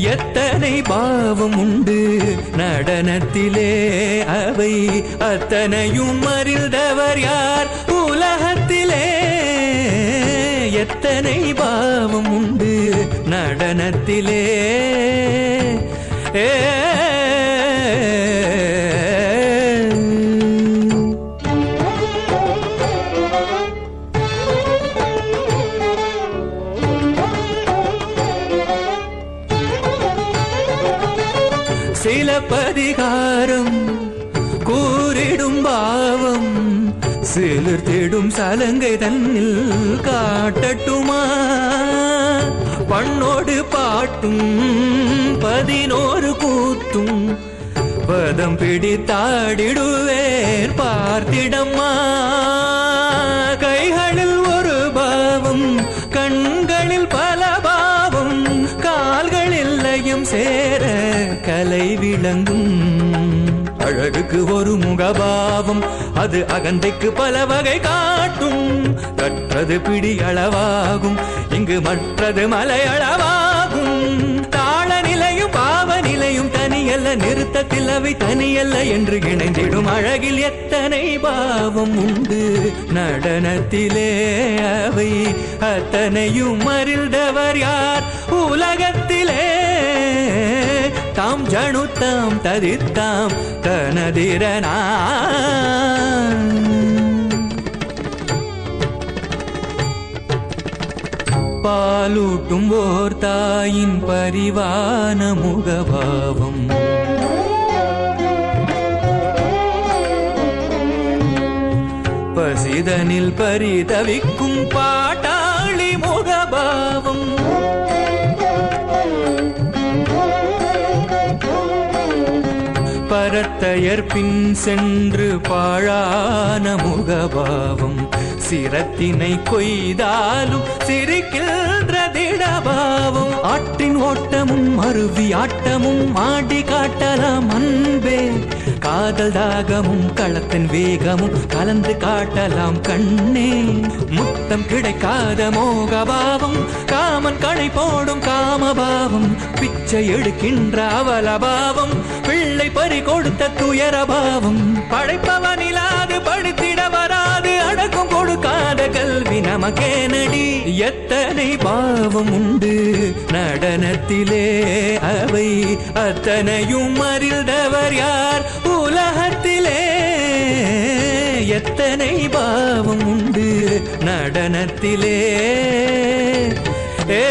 எத்தனை பாவம் உண்டு நடனத்திலே அவை அத்தனையும் அறிந்தவர் யார்? உலகத்திலே எத்தனை பாவம் உண்டு நடனத்திலே? ஏ சில பதிகாரம் கூறிடும் பாவம் சிலர் தேடும் சலங்கை தன்னில் காட்டட்டுமா? பண்ணோடு பாட்டும் பதினோரு கூத்தும் பதம் பிடித்தாடிடுவேன் பார்த்திடம்மா? விளங்கும். அழகுக்கு ஒரு முகபாவம் அது அகந்தைக்கு பல வகை காட்டும். கற்றது பிடி அளவாகும் இங்கு மற்றது மலையளவாகும் தாள நிலையும் பாவ நிலையும் தனியல்ல நிறுத்தத்தில் அவை தனியல்ல என்று இணைந்திடும். அழகில் எத்தனை பாவம் உண்டு நடனத்திலே அவை அத்தனையும் அறிந்தவர் யார்? உலகத்திலே. தாம் ஜனுத்தாம் ததித்தாம் தனதிரனா பாலூட்டும் ஓர் தாயின் பரிவான முகபாவம். பசிதனில் பரிதவிக்கும் பாட்டு பரத்தையர் பின் சென்று பாழான முகபாவம் சிரத்தினை கொய்தாலும் சிரிக்கின்றதிடபாவம் ஆற்றின் ஓட்டமும் அருவி ஆட்டமும் ஆடி காட்டலாம் அன்பே. காதல் தாகமும் களத்தின் வேகமும் கலந்து காட்டலாம் கண்ணே. முத்தம் கிடைக்காத மோகபாவம் காமன் கடை போடும் காமபாவம் பிச்சை எடுக்கின்ற அவலபாவம் பிள்ளை பறி கொடுத்த துயரபாவம் படைப்பவன் இல்லாது படித்திட வராது அடக்கம் கொடுக்காத கல்வி நமக்கேனடி. எத்தனை பாவம் உண்டு நடனத்திலே அவை அத்தனையும் அறிந்தவை எத்தனை பாவம் உண்டு நடனத்திலே? ஏ